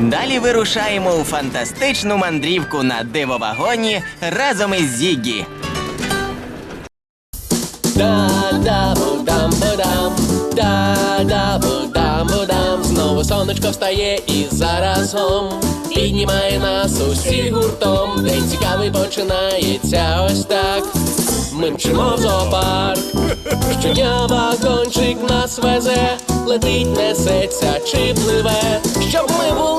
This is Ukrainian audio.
Далі вирушаємо у фантастичну мандрівку на дивовагоні разом із Зігі. Да-да-бу-дам-бу-дам, да-да-бу-дам-бу-дам Знову сонечко встає і заразом Піднімає нас усіх гуртом. День цікавий починається ось так. Ми мчимо в зоопарк. Щодня вагончик нас везе Летить, несеться чи пливе. Щоб ми...